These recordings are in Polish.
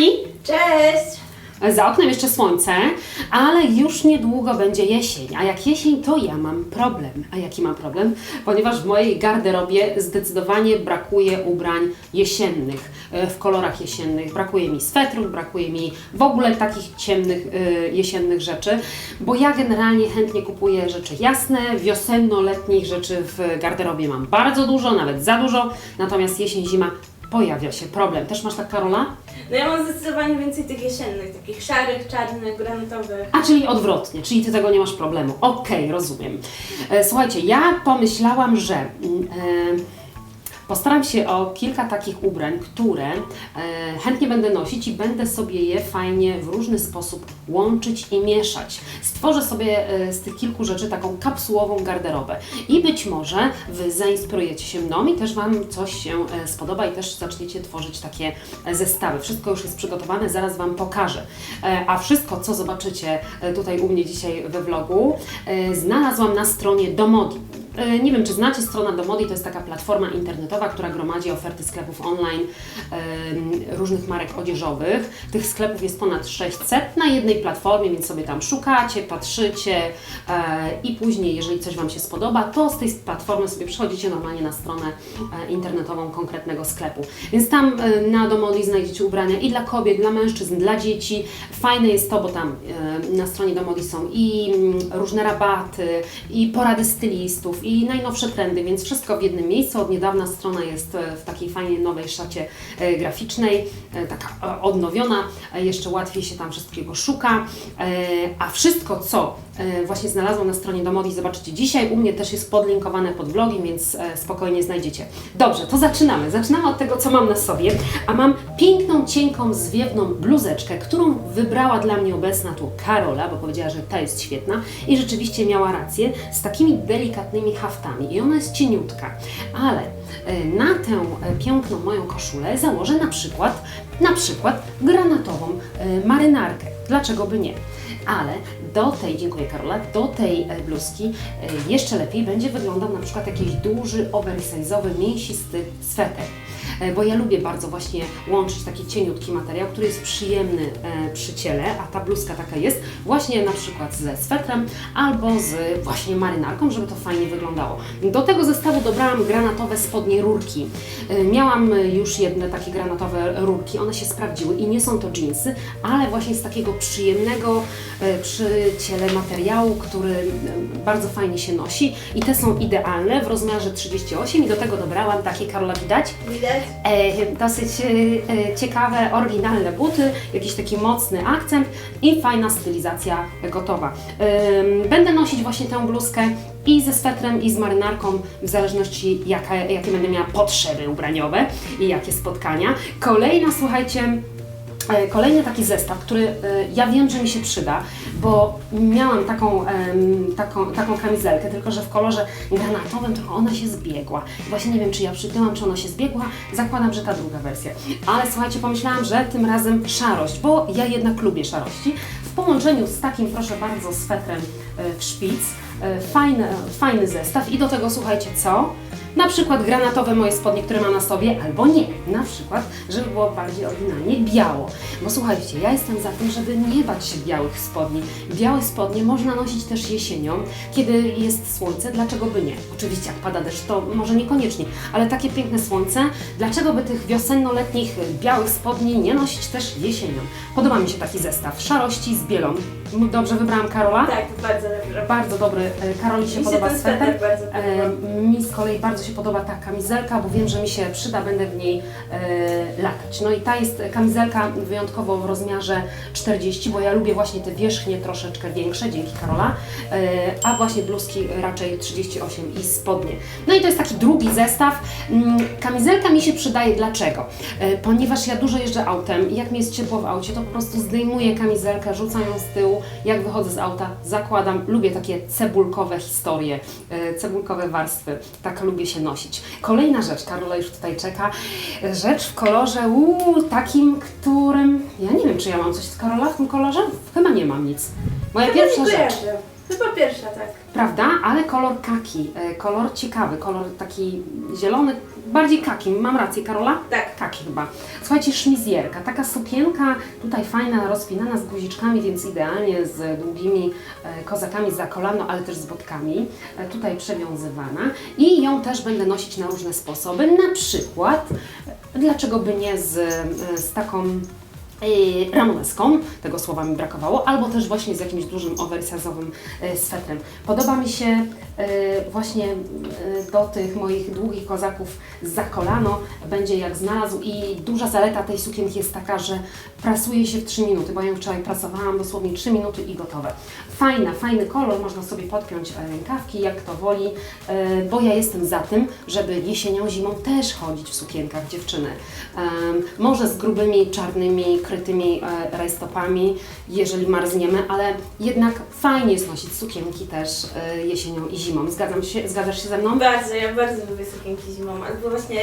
kochani! Cześć! Za oknem jeszcze słońce, ale już niedługo będzie jesień. A jak jesień, to ja mam problem. A jaki mam problem? Ponieważ w mojej garderobie zdecydowanie brakuje ubrań jesiennych, e, w kolorach jesiennych. Brakuje mi swetrów, brakuje mi w ogóle takich ciemnych, e, jesiennych rzeczy, bo ja generalnie chętnie kupuję rzeczy jasne, wiosenno-letnich rzeczy w garderobie mam bardzo dużo, nawet za dużo, natomiast jesień, zima pojawia się problem. Też masz tak, Karola? No ja mam zdecydowanie więcej tych jesiennych, takich szarych, czarnych, granatowych. A czyli odwrotnie, czyli ty tego nie masz problemu. Okej, rozumiem. E, Słuchajcie, ja pomyślałam, że mm, e, postaram się o kilka takich ubrań, które e, chętnie będę nosić i będę sobie je fajnie w różny sposób łączyć i mieszać. Stworzę sobie e, z tych kilku rzeczy taką kapsułową garderobę. I być może Wy zainspirujecie się mną i też Wam coś się e, spodoba i też zaczniecie tworzyć takie zestawy. Wszystko już jest przygotowane, zaraz Wam pokażę. A wszystko, co zobaczycie tutaj u mnie dzisiaj we vlogu, znalazłam na stronie Domodi. E, Nie wiem, czy znacie stronę Domodi, to jest taka platforma internetowa, która gromadzi oferty sklepów online różnych marek odzieżowych. Tych sklepów jest ponad 600 na jednej platformie, więc sobie tam szukacie, patrzycie e, i później, jeżeli coś Wam się spodoba, to z tej platformy sobie przechodzicie normalnie na stronę e, internetową konkretnego sklepu. Więc tam na Domodi znajdziecie ubrania i dla kobiet, dla mężczyzn, dla dzieci. Fajne jest to, bo tam na stronie Domodi są i mm, różne rabaty, i porady stylistów, i najnowsze trendy, więc wszystko w jednym miejscu. Od niedawna strona jest e, w takiej fajnej nowej szacie e, graficznej, e, taka odnowiona, jeszcze łatwiej się tam wszystkiego szuka. A wszystko, co właśnie znalazłam na stronie Domodi, zobaczycie dzisiaj. U mnie też jest podlinkowane pod vlogiem, więc spokojnie znajdziecie. Dobrze, to zaczynamy. Zaczynamy od tego, co mam na sobie. A mam piękną, cienką, zwiewną bluzeczkę, którą wybrała dla mnie obecna tu Karola, bo powiedziała, że ta jest świetna i rzeczywiście miała rację, z takimi delikatnymi haftami i ona jest cieniutka, ale e, na tę e, piękną moją koszulę założę na przykład, na przykład granatową e, marynarkę. Dlaczego by nie? Ale do tej, dziękuję Karola, do tej e, bluzki e, jeszcze lepiej będzie wyglądał na przykład jakiś duży, oversize'owy, mięsisty sweter. E, Bo ja lubię bardzo właśnie łączyć taki cieniutki materiał, który jest przyjemny przy ciele, a ta bluzka taka jest właśnie na przykład ze swetrem albo z właśnie marynarką, żeby to fajnie wyglądało. Do tego zestawu dobrałam granatowe spodnie rurki. Miałam już jedne takie granatowe rurki, one się sprawdziły i nie są to jeansy, ale właśnie z takiego przyjemnego przy ciele materiału, który e, bardzo fajnie się nosi i te są idealne w rozmiarze 38 i do tego dobrałam takie, Karola widać? Widać? E, dosyć e, e, ciekawe, oryginalne buty, jakiś taki mocny akcent i fajna stylizacja gotowa. Em, będę nosić właśnie tę bluzkę i ze swetrem, i z marynarką, w zależności jaka, jakie będę miała potrzeby ubraniowe i jakie spotkania. Kolejna, słuchajcie, E, Kolejny taki zestaw, który e, ja wiem, że mi się przyda, bo miałam taką, taką, taką kamizelkę, tylko że w kolorze granatowym trochę ona się zbiegła. Właśnie nie wiem, czy ja przytyłam, czy ona się zbiegła. Zakładam, że ta druga wersja. Ale słuchajcie, pomyślałam, że tym razem szarość, bo ja jednak lubię szarości. W połączeniu z takim, proszę bardzo, swetrem e, w szpic. E, Fajny, fajny zestaw i do tego słuchajcie co? Na przykład granatowe moje spodnie, które mam na sobie, albo nie. Na przykład, żeby było bardziej oryginalnie biało. Bo słuchajcie, ja jestem za tym, żeby nie bać się białych spodni. Białe spodnie można nosić też jesienią, kiedy jest słońce, dlaczego by nie? Oczywiście jak pada deszcz, to może niekoniecznie, ale takie piękne słońce, dlaczego by tych wiosenno-letnich białych spodni nie nosić też jesienią? Podoba mi się taki zestaw szarości z bielą. Dobrze wybrałam Karola? Tak, to bardzo dobrze. Bardzo dobry. E, Karoli się Mi się podoba ten sweter. sweter bardzo podoba. E, mi z kolei bardzo się podoba ta kamizelka, bo wiem, że mi się przyda, będę w niej e, latać. No i ta jest kamizelka wyjątkowo w rozmiarze 40, bo ja lubię właśnie te wierzchnie troszeczkę większe, dzięki Karola, e, a właśnie bluzki raczej 38 i spodnie. No i to jest taki drugi zestaw. Mm, Kamizelka mi się przydaje dlaczego? E, Ponieważ ja dużo jeżdżę autem i jak mi jest ciepło w aucie, to po prostu zdejmuję kamizelkę, rzucam ją z tyłu, jak wychodzę z auta, zakładam, lubię takie cebulkowe historie, e, cebulkowe warstwy, tak lubię się nosić. Kolejna rzecz, Karola już tutaj czeka, rzecz w kolorze uu, takim, którym, ja nie wiem, czy ja mam coś z Karola w tym kolorze? Chyba nie mam nic. Moja Chyba pierwsza rzecz. kojarzę. Chyba pierwsza, tak. prawda? Ale kolor kaki, e, kolor ciekawy, kolor taki zielony, bardziej kaki. Mam rację, Karola? Tak. Kaki chyba. Słuchajcie, szmizjerka, taka sukienka tutaj fajna, rozpinana z guziczkami, więc idealnie z długimi e, kozakami za kolano, ale też z botkami. E, tutaj przewiązywana i ją też będę nosić na różne sposoby. Na przykład, e, dlaczego by nie z, e, z taką e, ramoneską, tego słowa mi brakowało, albo też właśnie z jakimś dużym oversizowym e, swetrem. Podoba mi się e, właśnie do tych moich długich kozaków za kolano będzie jak znalazł i duża zaleta tej sukienki jest taka, że prasuje się w 3 minuty, bo ja wczoraj prasowałam dosłownie 3 minuty i gotowe. Fajna, fajny kolor, można sobie podpiąć e, rękawki, jak kto woli, e, bo ja jestem za tym, żeby jesienią, zimą też chodzić w sukienkach dziewczyny. Może z grubymi, czarnymi, krytymi e, rajstopami, jeżeli marzniemy, ale jednak fajnie jest nosić sukienki też jesienią i zimą. Zgadzam się, zgadzasz się ze mną? Bardzo, ja bardzo lubię sukienki zimą. Albo właśnie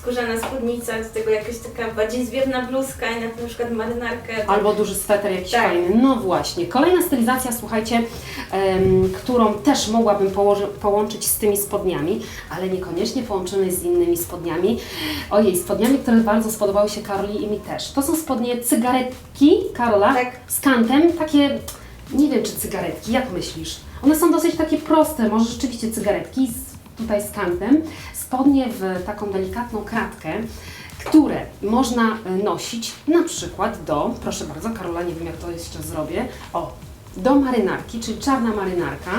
skórzana spódnica, do tego jakaś taka bardziej zwiewna bluzka i na, przykład marynarkę. Albo duży sweter jakiś Tak. fajny. No właśnie. Kolejna stylizacja, słuchajcie, em, którą też mogłabym połączyć z tymi spodniami, ale niekoniecznie połączone z innymi spodniami. Ojej, spodniami, które bardzo spodobały się Karoli i mi też. To są spodnie cygaretki, Karola, Tak. z kantem, takie, nie wiem czy cygaretki, jak myślisz? One są dosyć takie proste, może rzeczywiście cygaretki, z, tutaj z kantem. Spodnie w taką delikatną kratkę, które można e, nosić na przykład do, proszę bardzo, Karola, nie wiem jak to jeszcze zrobię, o, do marynarki, czyli czarna marynarka,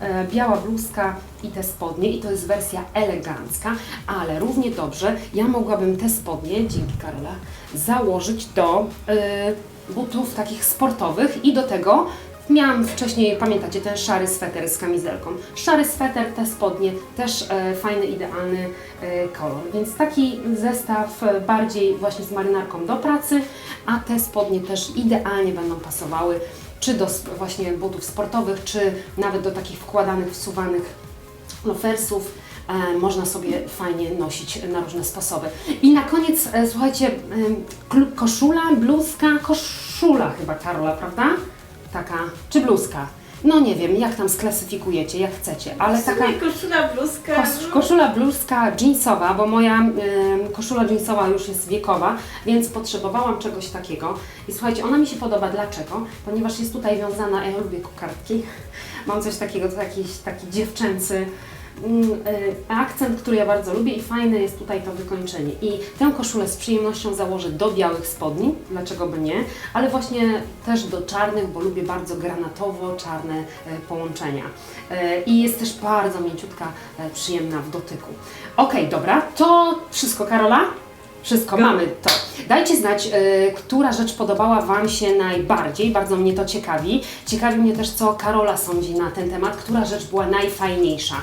e, biała bluzka i te spodnie i to jest wersja elegancka, ale równie dobrze ja mogłabym te spodnie, dzięki Karola, założyć do e, butów takich sportowych i do tego Miałam wcześniej, pamiętacie, ten szary sweter z kamizelką. Szary sweter, te spodnie, też e, fajny, idealny e, kolor. Więc taki zestaw e, bardziej właśnie z marynarką do pracy, a te spodnie też idealnie będą pasowały czy do właśnie butów sportowych, czy nawet do takich wkładanych, wsuwanych lofersów. E, można sobie fajnie nosić na różne sposoby. I na koniec, e, słuchajcie, klu- koszula, bluzka, koszula chyba Karola, prawda? Taka, czy bluzka? No nie wiem, jak tam sklasyfikujecie, jak chcecie, ale taka koszula, bluzka. kos, no. koszula bluzka jeansowa, bo moja em, koszula jeansowa już jest wiekowa, więc potrzebowałam czegoś takiego. I słuchajcie, ona mi się podoba. Dlaczego? Ponieważ jest tutaj wiązana, ja lubię kokardki, mam coś takiego, to jakiś taki dziewczęcy akcent, który ja bardzo lubię i fajne jest tutaj to wykończenie. I tę koszulę z przyjemnością założę do białych spodni, dlaczego by nie, ale właśnie też do czarnych, bo lubię bardzo granatowo-czarne e, połączenia. E, I jest też bardzo mięciutka, e, przyjemna w dotyku. Okej, dobra, to wszystko, Karola? Wszystko, mamy to. Dajcie znać, e, która rzecz podobała Wam się najbardziej, bardzo mnie to ciekawi. Ciekawi mnie też, co Karola sądzi na ten temat, która rzecz była najfajniejsza.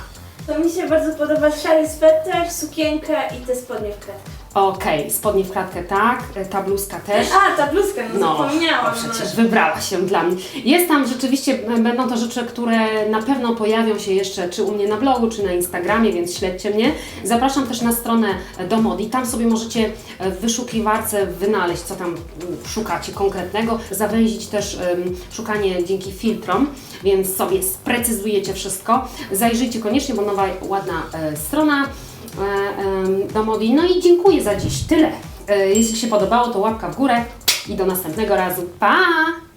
To mi się bardzo podoba szary sweter, sukienka i te spodnie w. Okej, spodnie w kratkę tak, e, ta bluzka też. A, ta bluzka, no, No, zapomniałam. o, przecież wybrała się dla mnie. Jest tam rzeczywiście, będą to rzeczy, które na pewno pojawią się jeszcze czy u mnie na blogu, czy na Instagramie, więc śledźcie mnie. Zapraszam też na stronę e, do Modi. Tam sobie możecie e, w wyszukiwarce wynaleźć, co tam mm, szukacie konkretnego. Zawęzić też em, szukanie dzięki filtrom, więc sobie sprecyzujecie wszystko. Zajrzyjcie koniecznie, bo nowa, ładna e, strona em, do Modi. No i dziękuję za dziś. Tyle. E, Jeśli się podobało, to łapka w górę i do następnego razu. Pa!